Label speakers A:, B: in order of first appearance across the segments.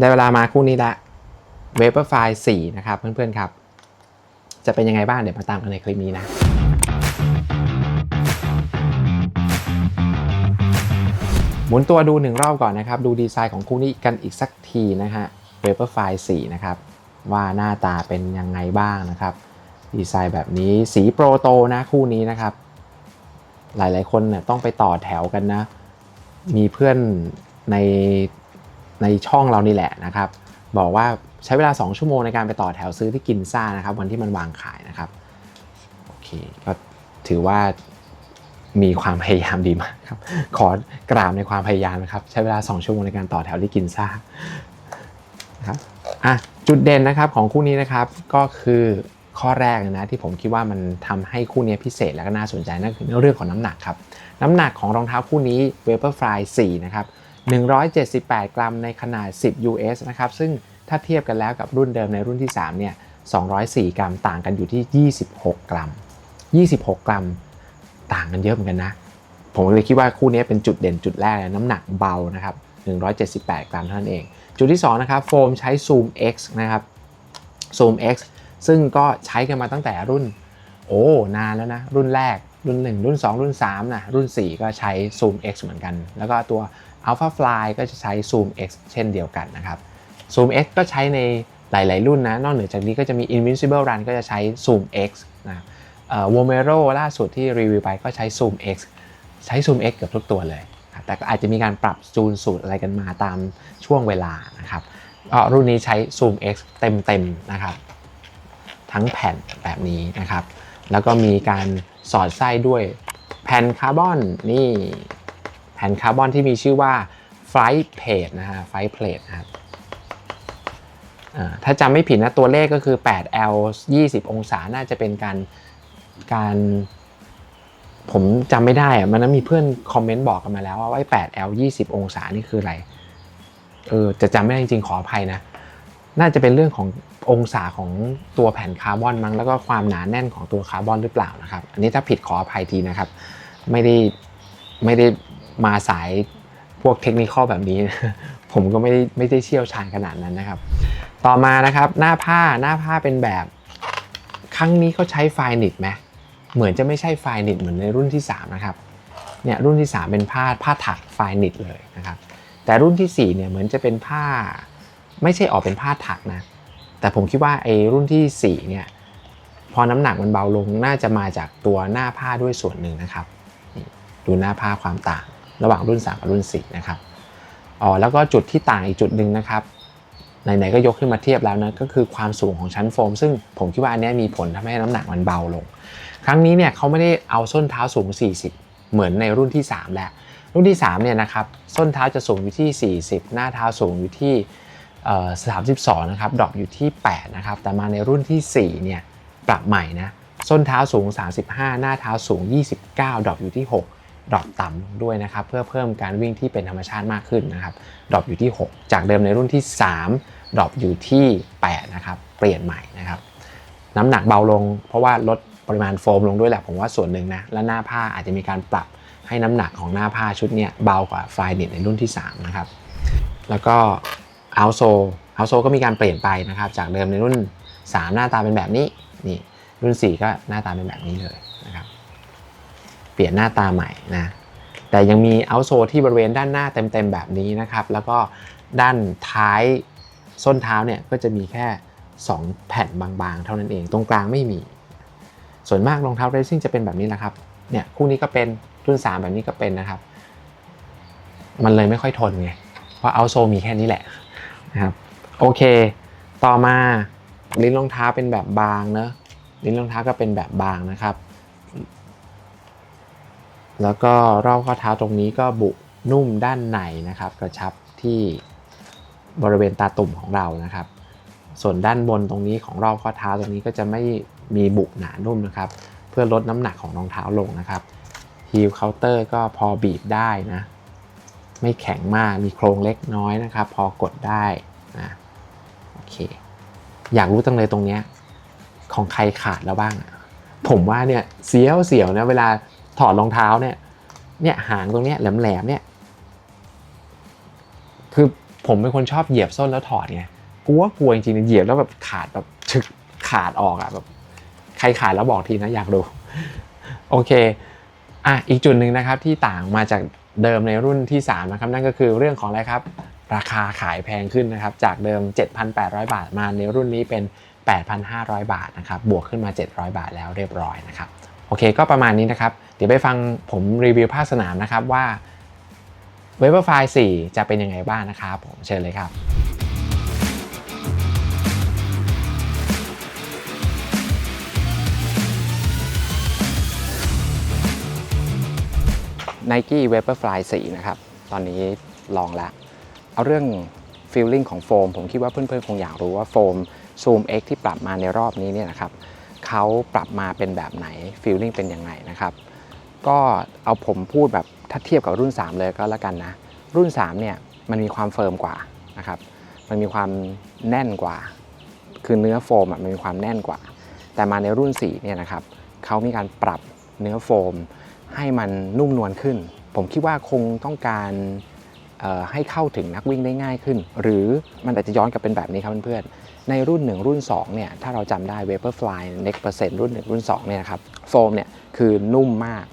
A: ได้เวลามาคู่นี้ละเวเปอร์ไฟล์4นะครับเพื่อนๆครับ จะเป็นยังไงบ้างเดี๋ยวมาตามกันในคลิปนี้นะหมุนตัวดูหนึ่งรอบก่อนนะครับ ดูดีไซน์ของคู่นี้กันอีกสักทีนะฮะ Vaporfly 4นะครับ ว่าหน้าตาเป็นยังไงบ้างนะครับ ดีไซน์แบบนี้สีโปรโตนะคู่นี้นะครับ หลายๆคนเนี่ยต้องไปต่อแถวกันนะ มีเพื่อนใน ในช่องเรานี่แหละนะครับ บอกว่าใช้เวลา 2 ชั่วโมงในการไปต่อแถวซื้อที่กินซ่านะครับ วันที่มันวางขายนะครับโอเคก็ถือว่ามีความพยายามดีมากครับ ขอกราบในความพยายามนะครับ ใช้เวลา 2 ชั่วโมงในการต่อแถวที่กินซ่านะครับอะจุดเด่นนะครับของคู่นี้นะครับก็คือข้อแรกนะที่ผมคิดว่ามันทำให้คู่นี้พิเศษและก็น่าสนใจนั่นคือเรื่องของน้ำหนักครับ น้ำหนักของรองเท้าคู่นี้ Vaporfly 4 นะครับ 178 กรัมในขนาด 10 US นะครับ ซึ่งถ้าเทียบกันแล้วกับรุ่นเดิมในรุ่นที่ 3 เนี่ย 204 กรัมต่างกันอยู่ที่ 26 กรัม 26 กรัม ต่างกันเยอะเหมือนกันนะ ผมเลยคิดว่าคู่นี้เป็นจุดเด่นจุดแรกเลยน้ำหนักเบานะครับ 178 กรัมเท่านั้นเอง จุดที่ 2 นะครับ โฟมใช้ Zoom X นะครับ Zoom X ซึ่งก็ใช้กันมาตั้งแต่รุ่น โอ้ นานแล้วนะ รุ่นแรกรุ่น 1 รุ่น 2 รุ่น3นะรุ่น 4 ก็ใช้ Zoom X เหมือนกัน แล้วก็ตัว Alpha Fly ก็จะใช้ Zoom X เช่นเดียวกันนะครับ Zoom X ก็ใช้ในหลาย ๆ รุ่นนะ นอกเหนือจากนี้ก็จะมี Invincible Run ก็จะใช้ Zoom X นะเอ่อ Vomero ล่าสุดที่รีวิวไปก็ใช้ Zoom X ใช้ Zoom X เกือบทุกตัวเลย แต่ก็อาจจะมีการปรับจูนสูตรอะไรกันมาตามช่วงเวลานะครับก็รุ่นนี้ใช้ Zoom X เต็ม ๆ นะครับ ทั้งแผ่นแบบนี้นะครับ แล้วก็มีการสอดไส้ด้วยแผ่นคาร์บอนนี่ ผ่นคาร์บอนที่มีชื่อว่า Flight Plate นะฮะ Flight Plate นะครับถ้าจำไม่ผิดนะตัวเลขก็คือ 8L 20 องศา น่าจะเป็นการการผมจำไม่ได้อะมันมีเพื่อนคอมเมนต์บอกกันมาแล้วว่าไอ้ 8L 20 องศา นี่คืออะไร เออ จะจำไม่ได้จริงๆขออภัยนะ น่าจะเป็นเรื่องขององศาของตัวแผ่นคาร์บอนมั้ง แล้วก็ความหนาแน่นของตัวคาร์บอนหรือเปล่านะครับ อันนี้ถ้าผิดขออภัยทีนะครับ ไม่ได้ไม่ได้ มาสายพวกเทคนิคแบบนี้ ผมก็ไม่ได้ไม่ได้เชี่ยวชาญขนาดนั้นนะครับ ต่อมานะครับหน้าผ้าหน้าผ้าเป็นแบบครั้งนี้เขาใช้ไฟนิตไหมเหมือนจะไม่ใช่ไฟนิตเหมือนในรุ่นที่ 3 นะครับเนี่ยรุ่นที่ 3 เป็นผ้าผ้าถักไฟนิตเลยนะครับ แต่รุ่นที่4เนี่ยเหมือนจะเป็นผ้าไม่ใช่ออกเป็นผ้าถักนะแต่ผมคิดว่าไอ้รุ่นที่4เนี่ยพอน้ำหนักมันเบาลงน่าจะมาจากตัวหน้าผ้าด้วยส่วนหนึ่งนะครับ ดูหน้าผ้าความต่าง ระหว่างรุ่น 3 กับรุ่น 4 นะครับอ๋อแล้วก็จุดที่ต่างอีกจุดหนึ่งนะครับไหนๆก็ยกขึ้นมาเทียบแล้วนะก็คือความสูงของชั้นโฟม ซึ่งผมคิดว่าอันนี้มีผลทำให้น้ำหนักมันเบาลง ครั้งนี้เนี่ยเขาไม่ได้เอาส้นเท้าสูง 40 เหมือนในรุ่นที่ 3 แล้ว รุ่นที่3เนี่ยนะครับส้นเท้าจะสูงอยู่ที่ 40 หน้าเท้าสูงอยู่ที่เอ่อ32นะครับดรอปอยู่ที่8นะครับแต่มาในรุ่นที่4เนี่ยปรับใหม่นะส้นเท้าสูง 35 หน้าเท้าสูง 29ดรอปอยู่ที่ 6 ดรอปต่ำลงด้วยนะครับเพื่อเพิ่มการวิ่งที่เป็นธรรมชาติมากขึ้นนะครับดรอปอยู่ที่ 6 จากเดิมในรุ่นที่ 3ดรอปอยู่ที่8นะครับเปลี่ยนใหม่นะครับน้ำหนักเบาลง เพราะว่าลดปริมาณโฟมลงด้วยแหละผมว่าส่วนหนึ่งนะและหน้าผ้าอาจจะมีการปรับให้น้ำหนักของหน้าผ้าชุดเนี้ยเบากว่าไฟนิตในรุ่นที่ 3 นะครับ แล้วก็เอาโซเอาโซก็มีการเปลี่ยนไปนะครับ จากเดิมในรุ่น 3 หน้าตาเป็นแบบนี้นี่รุ่น 4 ก็หน้าตาเป็นแบบนี้เลยนะครับ ปลี่ยนหน้าตาใหม่นะแต่ยังมีเอาโซที่บริเวณด้านหน้าเต็มๆแบบนี้นะครับ แล้วก็ด้านท้ายส้นเท้าเนี่ยก็จะมีแค่ 2 แผ่นบางๆ เท่านั้นเองตรงกลางไม่มี ส่วนมากรองเท้าเรซิ่งจะเป็นแบบนี้แหละครับเนี่ยคู่นี้ก็เป็นรุ่น 3 แบบนี้ก็เป็นนะครับ มันเลยไม่ค่อยทนไงเพราะเอาโซมีแค่นี้แหละนะครับโอเค ต่อมาลิ้นรองเท้าเป็นแบบบางเนอะลิ้นรองเท้าก็เป็นแบบบางนะครับ แล้วก็รอบข้อเท้าตรงนี้ก็บุนุ่มด้านในนะครับ กระชับที่บริเวณตาตุ่มของเรานะครับ ส่วนด้านบนตรงนี้ของรอบข้อเท้าตรงนี้ก็จะไม่มีบุหนานุ่มนะครับ เพื่อลดน้ำหนักของรองเท้าลงนะครับฮีลเคาน์เตอร์ก็พอบีบได้นะไม่แข็งมากมีโครงเล็กน้อยนะครับ พอกดได้นะโอเค อยากรู้ตั้งเลยตรงเนี้ยของใครขาดแล้วบ้าง ผมว่าเนี่ยเสียวเสียวนะเวลา ถอดรองเท้าเนี่ย เนี่ยหางตรงเนี้ยแหลมๆเนี่ยคือผมเป็นคนชอบเหยียบส้นแล้วถอดไงกลัวกลัวจริงๆเหยียบแล้วแบบขาดแบบฉึกขาดออกอะแบบใครขาดแล้วบอกทีนะอยากดูโอเคอะอีกจุดหนึ่งนะครับที่ต่างมาจากเดิมในรุ่นที่ 3 นะครับ นั่นก็คือเรื่องของอะไรครับ ราคาขายแพงขึ้นนะครับ จากเดิม 7,800 บาทมาในรุ่นนี้เป็น 8,500 บาทนะครับ บวกขึ้นมา 700 บาทแล้วเรียบร้อยนะครับ โอเคก็ประมาณนี้นะครับ เดี๋ยวไปฟังผมรีวิวภาคสนามนะครับว่า w e b e r f i 4 จะเป็นยังไงบ้างนะครับผมเชิญเลยครับ
B: Nike Vaporfly 4 นะครับ ตอนนี้ลองแล้วเอาเรื่อง feeling ของโฟม ผมคิดว่าเพื่อนๆ คงอยากรู้ว่าโฟม Zoom X ที่ปรับมาในรอบนี้เนี่ยนะครับ เขาปรับมาเป็นแบบไหน feeling เป็นยังไงนะครับ ก็เอาผมพูดแบบถ้าเทียบกับรุ่น 3 เลยก็แล้วกันนะ รุ่น 3 เนี่ยมันมีความเฟิร์มกว่านะครับ มันมีความแน่นกว่า คือเนื้อโฟมมันมีความแน่นกว่า แต่มาในรุ่น4เนี่ยนะครับเขามีการปรับเนื้อโฟม ให้มันนุ่มนวลขึ้น ผมคิดว่าคงต้องการให้เข้าถึงนักวิ่งได้ง่ายขึ้น หรือมันอาจจะย้อนกลับเป็นแบบนี้ครับเพื่อนๆ ในรุ่น 1 รุ่น2เนี่ยถ้าเราจำได้ Vaporfly Next Percent รุ่น 1 รุ่น2เนี่ยครับโฟมเนี่ยคือนุ่มมาก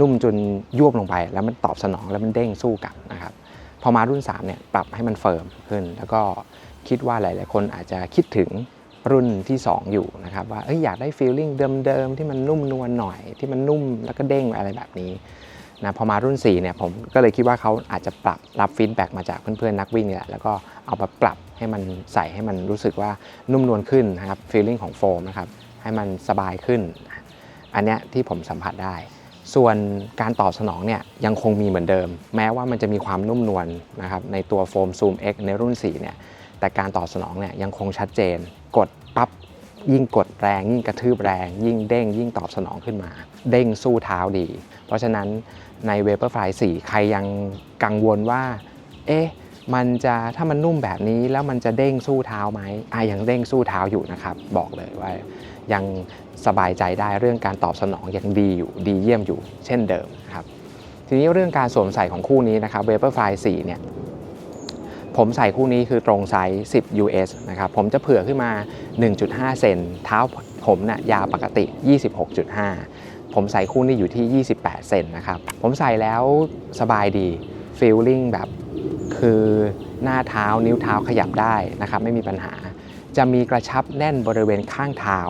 B: นุ่มจนยวบลงไป แล้วมันตอบสนองแล้วมันเด้งสู้กลับนะครับพอมารุ่น3เนี่ยปรับให้มันเฟิร์มขึ้น แล้วก็คิดว่าหลาย ๆ คนอาจจะคิดถึงรุ่นที่ 2 อยู่นะครับว่าอยอยากได้ฟีลลิ่งเดิม ๆ ที่มันนุ่มนวลหน่อย ที่มันนุ่มแล้วก็เด้งอะไรแบบนี้นะพอมารุ่น4เนี่ยผมก็เลยคิดว่าเขาอาจจะปรับรับฟีดแบ็กมาจากเพื่อน ๆ นักวิ่งนี่แหละแล้วก็เอามาปรับ ให้มันใส่ให้มันรู้สึกว่านุ่มนวลขึ้นนะครับฟีลลิ่งของโฟมนะครับให้มันสบายขึ้น อันเนี้ยที่ผมสัมผัสได้ ส่วนการตอบสนองเนี่ยยังคงมีเหมือนเดิม แม้ว่ามันจะมีความนุ่มนวลนะครับในตัวโฟม Zoom X ในรุ่น 4 เนี่ยแต่การตอบสนองเนี่ยยังคงชัดเจน กดปั๊บยิ่งกดแรง ยิ่งกระทืบแรง ยิ่งเด้ง ยิ่งตอบสนองขึ้นมา เด้งสู้เท้าดี เพราะฉะนั้นใน Vaporfly 4 ใครยังกังวลว่า เอ๊ะ มันจะถ้ามันนุ่มแบบนี้แล้วมันจะเด้งสู้เท้าไหมอะยังเด้งสู้เท้าอยู่นะครับ บอกเลยว่ายังสบายใจได้เรื่องการตอบสนองยังดีอยู่ดีเยี่ยมอยู่เช่นเดิมครับ ทีนี้เรื่องการสวมใส่ของคู่นี้นะครับ Vaporfly 4เนี่ยผมใส่คู่นี้คือตรงไซส์ 10 US นะครับ ผมจะเผื่อขึ้นมา 1.5 เซน เท้าผมนะ่ะยาวปกติ 26.5 ผมใส่คู่นี้อยู่ที่ 28 เซนนะครับ ผมใส่แล้วสบายดีฟีลลิ่งแบบ คือหน้าเท้านิ้วเท้าขยับได้นะครับไม่มีปัญหา จะมีกระชับแน่นบริเวณข้างเท้า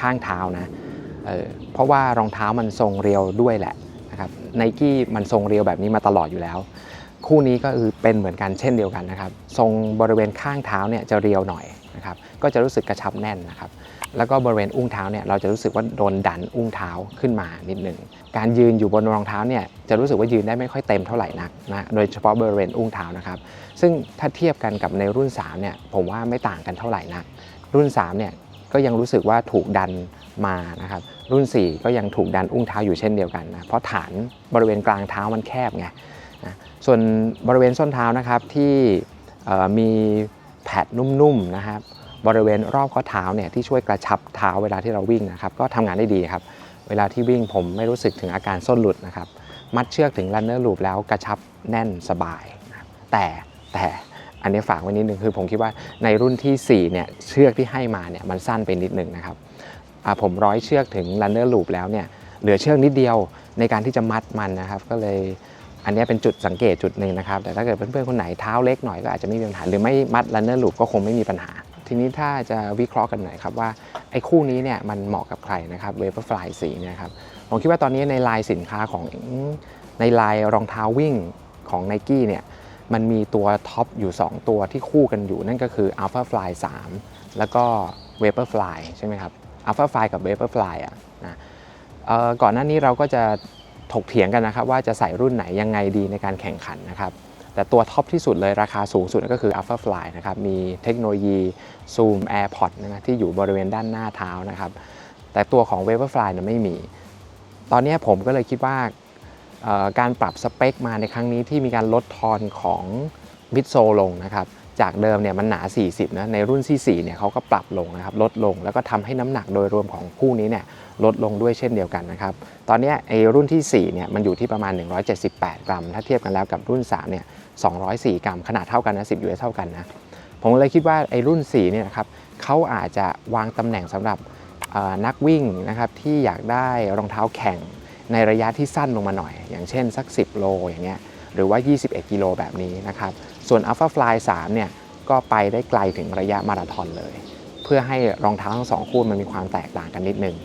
B: ข้างเท้านะเเพราะว่ารองเท้ามันทรงเรียวด้วยแหละนะครับไนกี้มันทรงเรียวแบบนี้มาตลอดอยู่แล้ว คู่นี้ก็คือเป็นเหมือนกันเช่นเดียวกันนะครับทรงบริเวณข้างเท้าเนี่ยจะเรียวหน่อย นะครับก็จะรู้สึกกระชับแน่นนะครับแล้วก็บริเวณอุ้งเท้าเนี่ยเราจะรู้สึกว่าโดนดันอุ้งเท้าขึ้นมานิดหนึ่งการยืนอยู่บนรองเท้าเนี่ยจะรู้สึกว่ายืนได้ไม่ค่อยเต็มเท่าไหร่นักนะโดยเฉพาะบริเวณอุ้งเท้านะครับซึ่งถ้าเทียบกันกับในรุ่น3เนี่ยผมว่าไม่ต่างกันเท่าไหร่นัก รุ่น3เนี่ยก็ยังรู้สึกว่าถูกดันมานะครับรุ่น 4 ก็ยังถูกดันอุ้งเท้าอยู่เช่นเดียวกันนะเพราะฐานบริเวณกลางเท้ามันแคบไงนะส่วนบริเวณส้นเท้านะครับที่มี แพดนุ่มๆนะครับบริเวณรอบข้อเท้าเนี่ยที่ช่วยกระชับเท้าเวลาที่เราวิ่งนะครับก็ทำงานได้ดีครับเวลาที่วิ่งผมไม่รู้สึกถึงอาการส้นหลุดนะครับมัดเชือกถึง runner loop แล้วกระชับแน่นสบาย แต่แต่อันนี้ฝากไว้นิดนึงคือผมคิดว่าในรุ่นทีสี่4 เนี่ยเชือกที่ให้มาเนี่ยมันสั้นไปนิดนึงนะครับผมร้อยเชือกถึง runner loop แล้วเนี่ยเหลือเชือกนิดเดียวในการที่จะมัดมันนะครับ ก็เลย อันนี้เป็นจุดสังเกตจุดหนึ่งนะครับ แต่ถ้าเกิดเพื่อนๆคนไหนเท้าเล็กหน่อยก็อาจจะไม่มีปัญหา หรือไม่มัด runner loop ก็คงไม่มีปัญหา ทีนี้ถ้าจะวิเคราะห์กันหน่อยครับว่าไอ้คู่นี้เนี่ยมันเหมาะกับใครนะครับ Vaporfly สีเนี่ยครับผมคิดว่าตอนนี้ในไลน์สินค้าของในไลน์รองเท้าวิ่งของ n i กี้เนี่ยมันมีตัวท็อปอยู่ 2 ตัวที่คู่กันอยู่ นั่นก็คือ Alpha Fly 3 แล้วก็ Vaporfly ใช่ไหมครับ Alpha Fly กับ Vaporfly อะนะก่อนหน้านี้เราก็จะ ถกเถียงกันนะครับว่าจะใส่รุ่นไหนยังไงดีในการแข่งขันนะครับแต่ตัวท็อปที่สุดเลยราคาสูงสุดก็คือ Alpha Fly นะครับมีเทคโนโลยี Zoom AirPod นะที่อยู่บริเวณด้านหน้าเท้านะครับแต่ตัวของ Vaporfly นะไม่มี ตอนนี้ผมก็เลยคิดว่าการปรับสเปคมาในครั้งนี้ที่มีการลดทอนของมิดโซลงนะครับ จากเดิมเนี่ยมันหนา 40 นะ ในรุ่นที่4เนี่ยเขาก็ปรับลงนะครับ ลดลง แล้วก็ทำให้น้ำหนักโดยรวมของคู่นี้เนี่ยลดลงด้วยเช่นเดียวกันนะครับ ตอนนี้ไอ้รุ่นที่4เนี่ยมันอยู่ที่ประมาณ 178 กรัม ถ้าเทียบกันแล้วกับรุ่น3เนี่ย204 กรัม ขนาดเท่ากันนะ 10 US เท่ากันนะ ผมเลยคิดว่าไอ้รุ่น4เนี่ยนะครับเขาอาจจะวางตำแหน่งสำหรับนักวิ่งนะครับที่อยากได้รองเท้าแข่งในระยะที่สั้นลงมาหน่อย อย่างเช่นสัก 10 โลอย่างเงี้ยหรือว่า 21 กิโลแบบนี้นะครับ ส่วน Alpha Fly 3เนี่ยก็ไปได้ไกลถึงระยะมาราธอนเลย เพื่อให้รองเท้าทั้งสองคู่มันมีความแตกต่างกันนิดนึง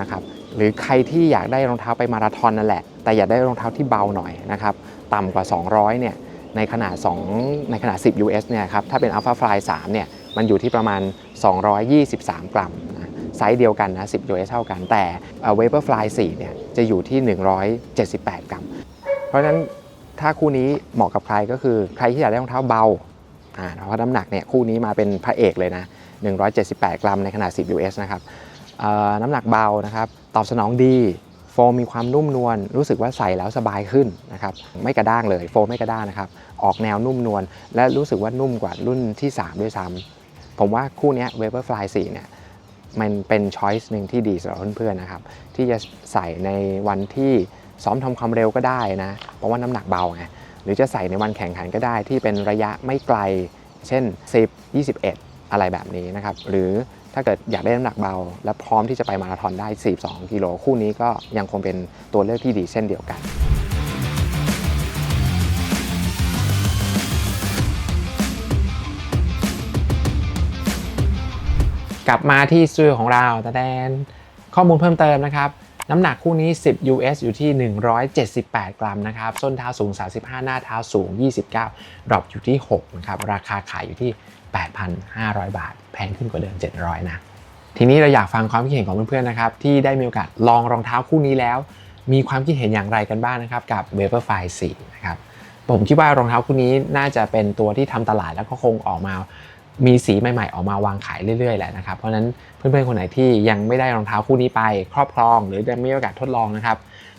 B: นะครับหรือใครที่อยากได้รองเท้าไปมาราธอนนั่นแหละ แต่อยากได้รองเท้าที่เบาหน่อยนะครับต่ำกว่า 200เนี่ยในขนาด2ในขนาด 10 US เนี่ยครับถ้าเป็น Alpha Fly 3เนี่ยมันอยู่ที่ประมาณ 223 กรัมนะไซส์เดียวกันนะ 10 US เท่ากันแต่เอ่อ Vaporfly 4เนี่ยจะอยู่ที่ 178 กรัม เพราะฉะนั้น ถ้าคู่นี้เหมาะกับใครก็คือใครที่อยากได้รองเท้าเบาอ่าเพราะน้ำหนักเนี่ยคู่นี้มาเป็นพระเอกเลยนะ 178 กรัมในขนาด 10 US นะครับน้ำหนักเบานะครับตอบสนองดี โฟมมีความนุ่มนวลรู้สึกว่าใส่แล้วสบายขึ้นนะครับไม่กระด้างเลยโฟมไม่กระด้างนะครับออกแนวนุ่มนวลและรู้สึกว่านุ่มกว่ารุ่นที่ 3 ด้วยซ้ำผมว่าคู่นี้ Vaporfly 4เนี่ยมันเป็นช้อยส์หนึ่งที่ดีสำหรับเพื่อนๆนะครับที่จะใส่ในวันที่ ซ้อมทำความเร็วก็ได้นะ เพราะว่าน้ำหนักเบาไงหรือจะใส่ในวันแข่งขันก็ได้ที่เป็นระยะไม่ไกล เช่น 10 21 อะไรแบบนี้นะครับหรือถ้าเกิดอยากได้น้ำหนักเบา และพร้อมที่จะไปมาราธอนได้ 42 กิโลคู่นี้ก็ยังคงเป็นตัวเลือกที่ดีเช่นเดียวกัน
A: กลับมาที่สตูดิโอของเราแต่แดนข้อมูลเพิ่มเติมนะครับ น้ำหนักคู่นี้ 10 US อยู่ที่ 178 กรัมนะครับ ส้นเท้าสูง 35 หน้าเท้าสูง 29 ดรอปอยู่ที่ 6 นะครับ ราคาขายอยู่ที่ 8,500 บาท แพงขึ้นกว่าเดิม 700 นะ ทีนี้เราอยากฟังความคิดเห็นของเพื่อนๆ นะครับ ที่ได้มีโอกาสลองรองเท้าคู่นี้แล้ว มีความคิดเห็นอย่างไรกันบ้างนะครับ กับ Vaporfly 4นะครับ ผมคิดว่ารองเท้าคู่นี้น่าจะเป็นตัวที่ทำตลาดแล้วก็คงออกมา มีสีใหม่ๆ ออกมาวางขายเรื่อยๆแหละนะครับเพราะนั้นเพื่อนๆคนไหนที่ยังไม่ได้รองเท้าคู่นี้ไป ครอบครอง หรือยังไม่มีโอกาสทดลองนะครับ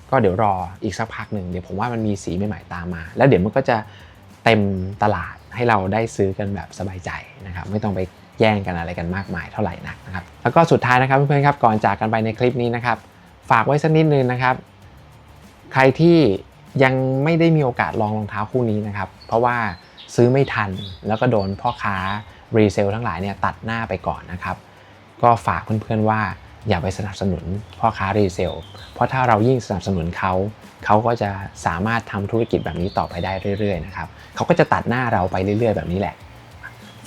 A: ก็เดี๋ยวรออีกสักพักหนึ่งเดี๋ยวผมว่ามันมีสีใหม่ๆตามมา แล้วเดี๋ยวมันก็จะเต็มตลาดให้เราได้ซื้อกันแบบสบายใจนะครับ ไม่ต้องไปแย่งกันอะไรกันมากมายเท่าไหร่นักนะครับ แล้วก็สุดท้ายนะครับเพื่อนๆครับก่อนจากกันไปในคลิปนี้นะครับ ฝากไว้สักนิดนึงนะครับ ใครที่ยังไม่ได้มีโอกาสลองรองเท้าคู่นี้นะครับ เพราะว่าซื้อไม่ทันแล้วก็โดนพ่อค้า รีเซลทั้งหลายเนี่ยตัดหน้าไปก่อนนะครับ ก็ฝากเพื่อนๆว่าอย่าไปสนับสนุนพ่อค้ารีเซล เพราะถ้าเรายิ่งสนับสนุนเขาเขาก็จะสามารถทำธุรกิจแบบนี้ต่อไปได้เรื่อยๆนะครับเขาก็จะตัดหน้าเราไปเรื่อย ๆ แบบนี้แหละ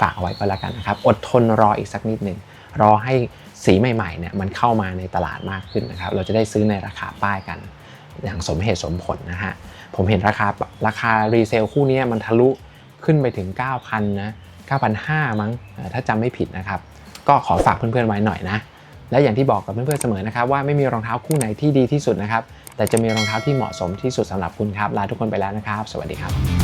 A: ฝากเอาไว้ก็แล้วกันนะครับ อดทนรออีกสักนิดหนึ่งรอให้สีใหม่ๆเนี่ยมันเข้ามาในตลาดมากขึ้นนะครับ เราจะได้ซื้อในราคาป้ายกัน อย่างสมเหตุสมผลนะฮะผมเห็นราคาราคารีเซลคู่นี้มันทะลุขึ้นไปถึง 9,000นะ 9,500 มั้งถ้าจำไม่ผิดนะครับ ก็ขอฝากเพื่อนๆไว้หน่อยนะ และอย่างที่บอกกับเพื่อนๆเสมอนะครับ ว่าไม่มีรองเท้าคู่ไหนที่ดีที่สุดนะครับ แต่จะมีรองเท้าที่เหมาะสมที่สุดสำหรับคุณครับ ลาทุกคนไปแล้วนะครับ สวัสดีครับ